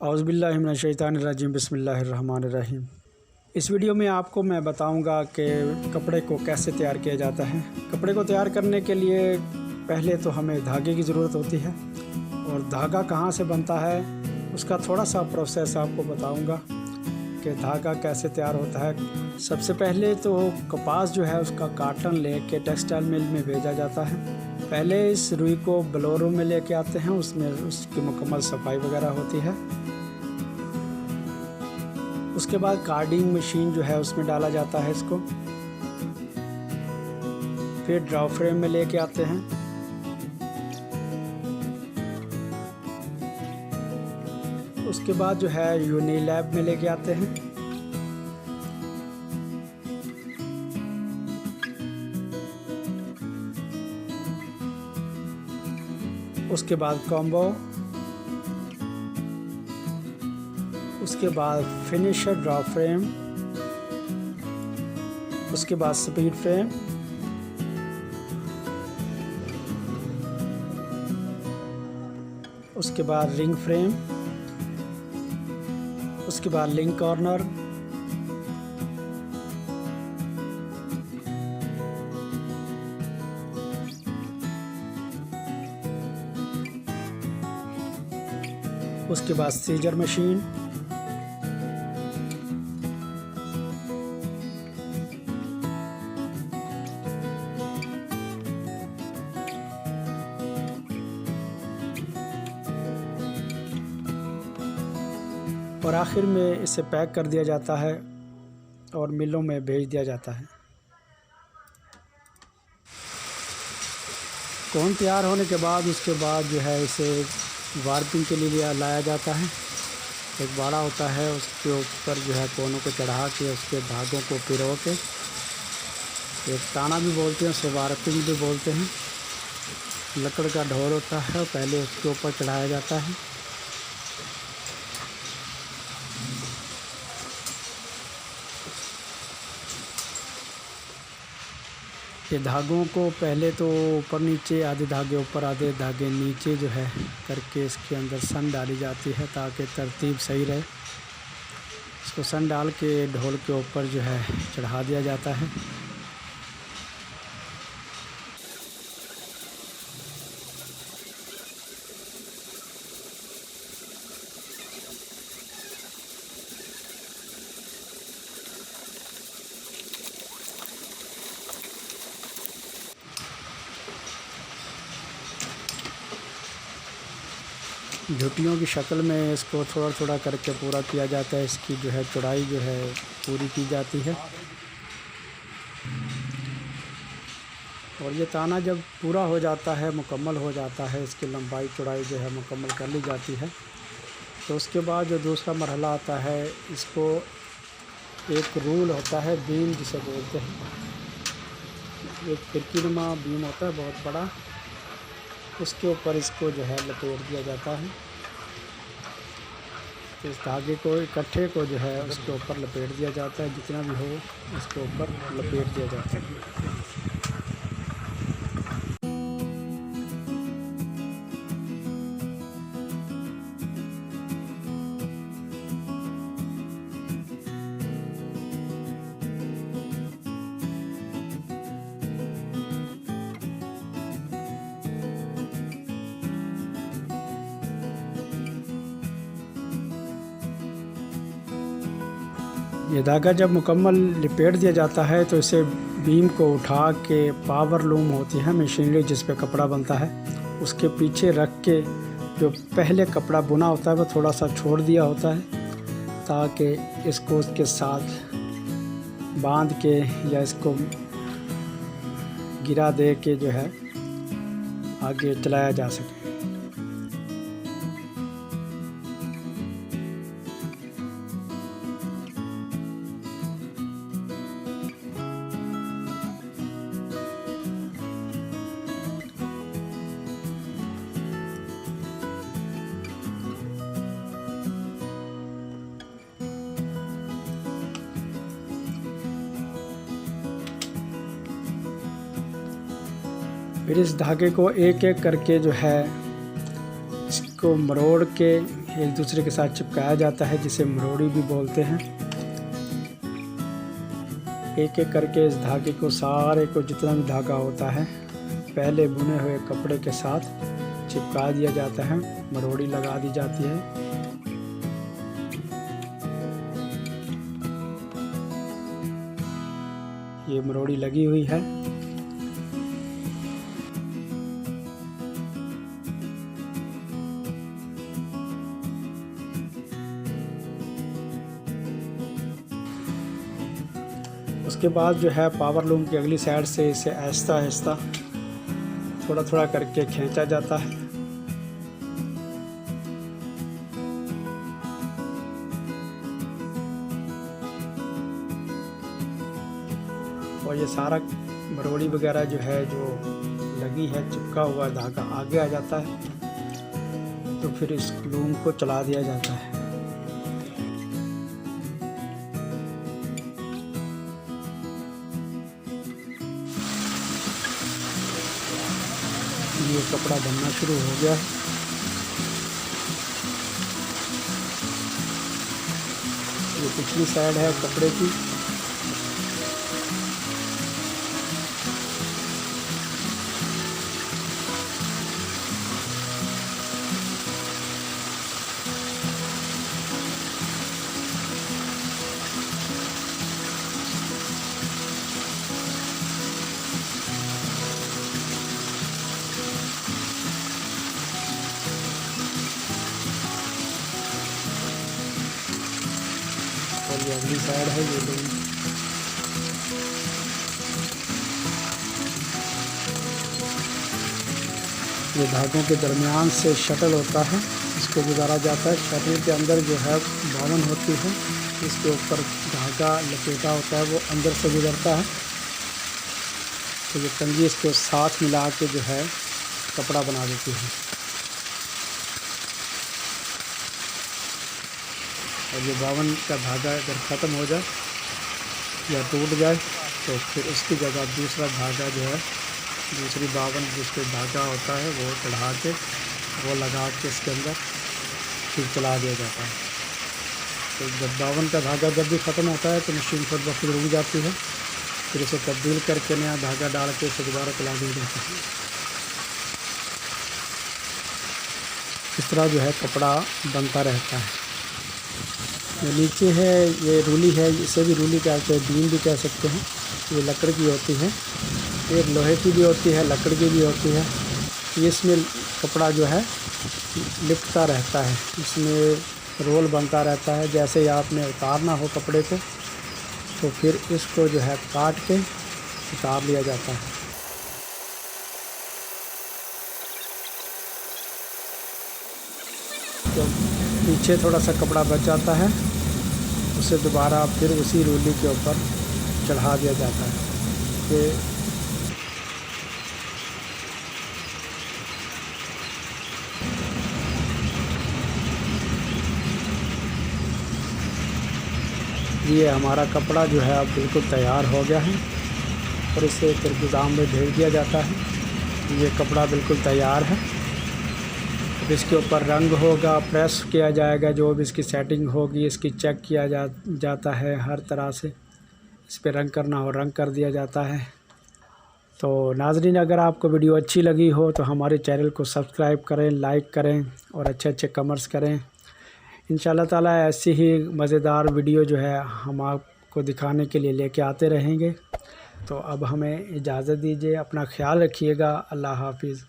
अज़बिल्लिनशैतानरजीम बसमीम इस वीडियो में आपको मैं बताऊँगा कि कपड़े को कैसे तैयार किया जाता है। कपड़े को तैयार करने के लिए पहले तो हमें धागे की ज़रूरत होती है और धागा कहाँ से बनता है उसका थोड़ा सा प्रोसेस आपको बताऊँगा कि धागा कैसे तैयार होता है। सबसे पहले तो कपास जो है उसका काटन ले के टेक्सटाइल मिल में भेजा जाता है। पहले इस रुई को बलोरों में लेके आते हैं, उसमें उसकी मुकम्मल सफ़ाई वगैरह होती है। उसके बाद कार्डिंग मशीन जो है उसमें डाला जाता है इसको। फिर ड्राउ फ्रेम में लेके आते हैं। उसके बाद जो है यूनी लैब में लेके आते हैं। उसके बाद कॉम्बो उसके बाद फिनिशर ड्रॉ फ्रेम उसके बाद स्पीड फ्रेम उसके बाद रिंग फ्रेम उसके बाद लिंक कॉर्नर उसके बाद सीजर मशीन और आखिर में इसे पैक कर दिया जाता है और मिलों में भेज दिया जाता है। कौन तैयार होने के बाद उसके बाद जो है इसे वार्पिंग के लिए लाया जाता है। एक बाड़ा होता है, उसके ऊपर जो है कोनों को चढ़ा के उसके धागों को पिरो के एक ताना भी बोलते हैं, उसे वार्पिंग भी बोलते हैं। लकड़ का ढोर होता है, पहले उसके ऊपर चढ़ाया जाता है। ये धागों को पहले तो ऊपर नीचे, आधे धागे ऊपर, आधे धागे नीचे जो है करके इसके अंदर सन डाली जाती है ताकि तरतीब सही रहे। इसको सन डाल के ढोल के ऊपर जो है चढ़ा दिया जाता है। झुटियों की शक्ल में इसको थोड़ा थोड़ा करके पूरा किया जाता है। इसकी जो है चौड़ाई जो है पूरी की जाती है। और ये ताना जब पूरा हो जाता है, मुकम्मल हो जाता है, इसकी लंबाई, चौड़ाई जो है मुकम्मल कर ली जाती है। तो उसके बाद जो दूसरा मरहला आता है, इसको एक रूल होता है, बीम जिसे बोलते हैं। एक फिरकी नुमा बीम होता है, बहुत बड़ा। उसके ऊपर इसको जो है लपेट दिया जाता है। इस धागे को, इकट्ठे को जो है उसके ऊपर लपेट दिया जाता है। जितना भी हो उसके ऊपर लपेट दिया जाता है। ये धागा जब मुकम्मल लपेट दिया जाता है तो इसे बीम को उठा के पावर लूम होती है, मशीनरी जिस पे कपड़ा बनता है। उसके पीछे रख के जो पहले कपड़ा बुना होता है, वो थोड़ा सा छोड़ दिया होता है, ताकि इसको उसके साथ बाँध के या इसको गिरा दे के जो है, आगे चलाया जा सके। फिर इस धागे को एक एक करके जो है, इसको मरोड़ के एक दूसरे के साथ चिपकाया जाता है, जिसे मरोड़ी भी बोलते हैं। एक एक करके इस धागे को सारे को जितना भी धागा होता है, पहले बुने हुए कपड़े के साथ चिपका दिया जाता है, मरोड़ी लगा दी जाती है। ये मरोड़ी लगी हुई है। उसके बाद जो है पावर लूम की अगली साइड से इसे आहिस्ता आहिस्ता थोड़ा थोड़ा करके खींचा जाता है। और ये सारा मरोड़ी वगैरह जो है, जो लगी है, चिपका हुआ धागा आगे आ जाता है। तो फिर इस लूम को चला दिया जाता है। ये कपड़ा बनना शुरू हो गया है। ये पिछली साइड है कपड़े की। ये अगली साइड है, ये लोग ये धागों के दरमियान से शटल होता है, इसको गुजारा जाता है। शटल के अंदर जो है, बावन होती है, इसके ऊपर धागा, लपेटा होता है, वो अंदर से गुजरता है। तो ये कंगी इसको साथ मिला के जो है, कपड़ा बना देती है। और ये बावन का धागा अगर ख़त्म हो जाए या टूट जाए तो फिर उसकी जगह दूसरा धागा जो है, दूसरी बावन जिसपे धागा होता है, वो चढ़ा के, वो लगा के इसके अंदर फिर चला दिया जाता है। तो जब बावन का धागा जब भी ख़त्म होता है तो मशीन खुद ब खुद रुक जाती है। फिर उसे तब्दील करके नया धागा डाल के उसे दोबारा चला दिया जाता है। इस तरह जो है कपड़ा बनता रहता है। नीचे है, ये रूली है, इसे भी रूली कहते हैं, बीम भी कह सकते हैं। ये लकड़ की होती है। ये लोहे की भी होती है, लकड़ की भी होती है। ये इसमें कपड़ा जो है लिपटता रहता है। इसमें रोल बनता रहता है। जैसे ही आपने उतारना हो कपड़े को तो फिर इसको जो है काट के उतार लिया जाता है। तो पीछे थोड़ा सा कपड़ा बच जाता है। उसे दोबारा फिर उसी रूली के ऊपर चढ़ा दिया जाता है ये ये हमारा कपड़ा जो है अब बिल्कुल तैयार हो गया है और इसे फिर गोदाम में भेज दिया जाता है। ये कपड़ा बिल्कुल तैयार है। इसके ऊपर रंग होगा, प्रेस किया जाएगा, जो भी इसकी सेटिंग होगी, इसकी चेक किया जा, जाता है हर तरह से। इस पर रंग करना हो, रंग कर दिया जाता है। तो नाजरीन, अगर आपको वीडियो अच्छी लगी हो तो हमारे चैनल को सब्सक्राइब करें लाइक करें और अच्छे अच्छे कमेंट्स करें। इन ताला ऐसी ही मज़ेदार वीडियो जो है हम आपको दिखाने के लिए लेके आते रहेंगे। तो अब हमें इजाज़त दीजिए, अपना ख्याल रखिएगा। अल्लाह हाफिज़।